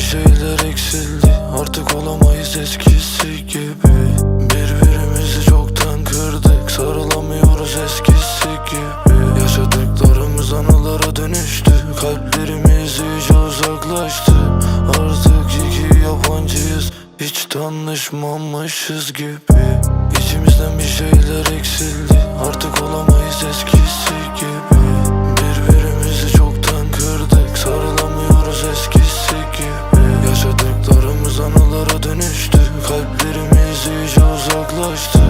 şeyler eksildi. Artık olamayız eskisi gibi. Birbirimizi çoktan kırdık Sarılamıyoruz eskisi gibi. Yaşadıklarımız anılara dönüştü Kalplerimiz iyice uzaklaştı. Artık iki yabancıyız Hiç tanışmamışız gibi. İçimizden bir şeyler eksildi iyice uzaklaştı.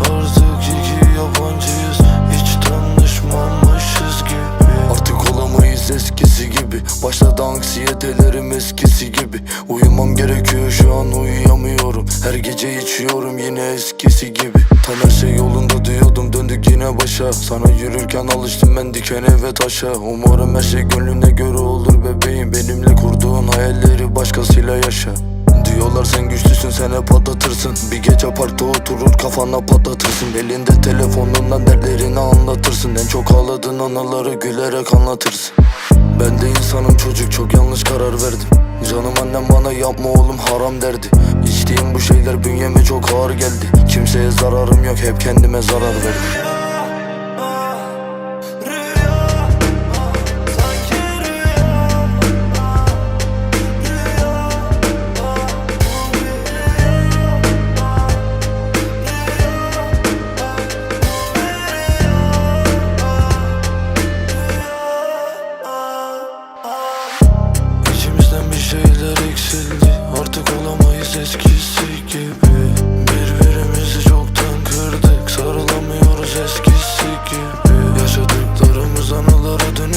Artık iki yabancıyız. Hiç tanışmamışız gibi. Artık olamayız eskisi gibi. Başladı anksiyetelerim eskisi gibi. Uyumam gerekiyor şu an uyuyamıyorum. Her gece içiyorum yine eskisi gibi. Tam her şey yolunda diyordum döndük yine başa. Sana yürürken alıştım ben dikene ve taşa. Umarım her şey gönlüne göre olur bebeğim. Benimle kurduğun hayalleri başkasıyla yaşa Diyorlar sen güçlüsün sen hep patlatırsın Bir gece parkta oturur kafana patlatırsın Elinde telefonundan dertlerini anlatırsın. En çok ağladığın anıları gülerek anlatırsın. Ben de insanım çocuk çok yanlış karar verdim. Canım annem bana yapma oğlum haram derdi. İçtiğim bu şeyler bünyeme çok ağır geldi. Kimseye zararım yok hep kendime zarar verdim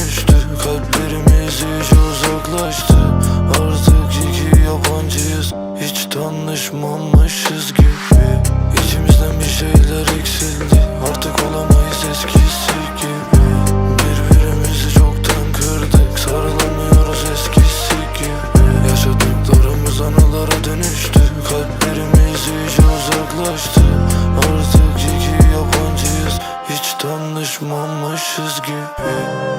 düştü Kalplerimiz iyice uzaklaştı. Artık iki yabancıyız. Hiç tanışmamışız gibi. İçimizden bir şeyler eksildi. Artık olamayız eskisi gibi. Birbirimizi çoktan kırdık. Sarılamıyoruz eskisi gibi. Yaşadıklarımız anılara dönüştü. Kalplerimiz iyice uzaklaştı. Artık iki yabancıyız. Hiç tanışmamışız gibi.